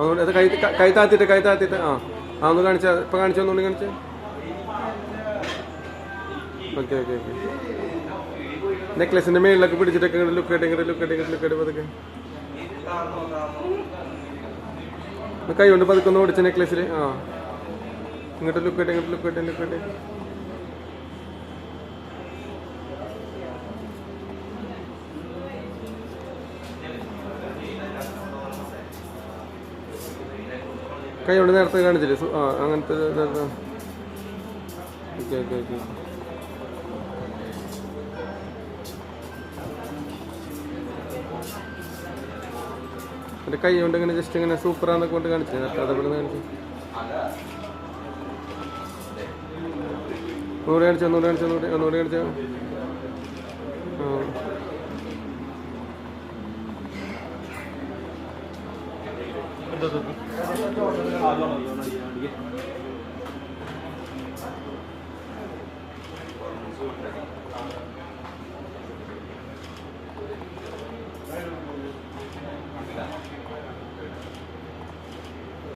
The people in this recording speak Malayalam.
അതുകൊണ്ട് അത് കൈ കൈ താത്തിട്ട് കൈ താത്തിട്ട് ആ. ആ ഒന്ന് കാണിച്ചാൽ ഇപ്പം കാണിച്ചു ഒന്നുകൂടി കാണിച്ച്. Okay okay okay. നെക്ലസിന്റെ മേളിലൊക്കെ പിടിച്ചിട്ടൊക്കെ ഇങ്ങോട്ട് ലുക്ക് ആയിട്ട് ഇങ്ങോട്ട് ലുക്ക് ആയിട്ട് ലുക്ക് ഇട്ട് പതുക്കെ. കൈ കൊണ്ട് പതുക്കെ ഒന്ന് ഓടിച്ച നെക്ലസിൽ ആ. ഇങ്ങോട്ട് ലുക്ക് ആയിട്ട് ഇങ്ങോട്ട് ലുക്ക് ഇട്ട് ലുക്ക് ഇട്ട് കൈ കൊണ്ട് നേരത്തെ കാണിച്ചില്ലേ? അങ്ങനത്തെ ഓക്കെ ഓക്കെ ഓക്കെ. എന്റെ കൈ കൊണ്ട് ഇങ്ങനെ ജസ്റ്റ് ഇങ്ങനെ സൂപ്പറാന്നൊക്കെ കൊണ്ട് കാണിച്ചു നേരത്തെ അതേപോലെ കാണിച്ചു. നൂറ് കാണിച്ചു നൂറ് കാണിച്ചു നൂറ് നൂറ് കാണിച്ചു. ആ ਆ ਜਾਓ ਆ ਜਾਓ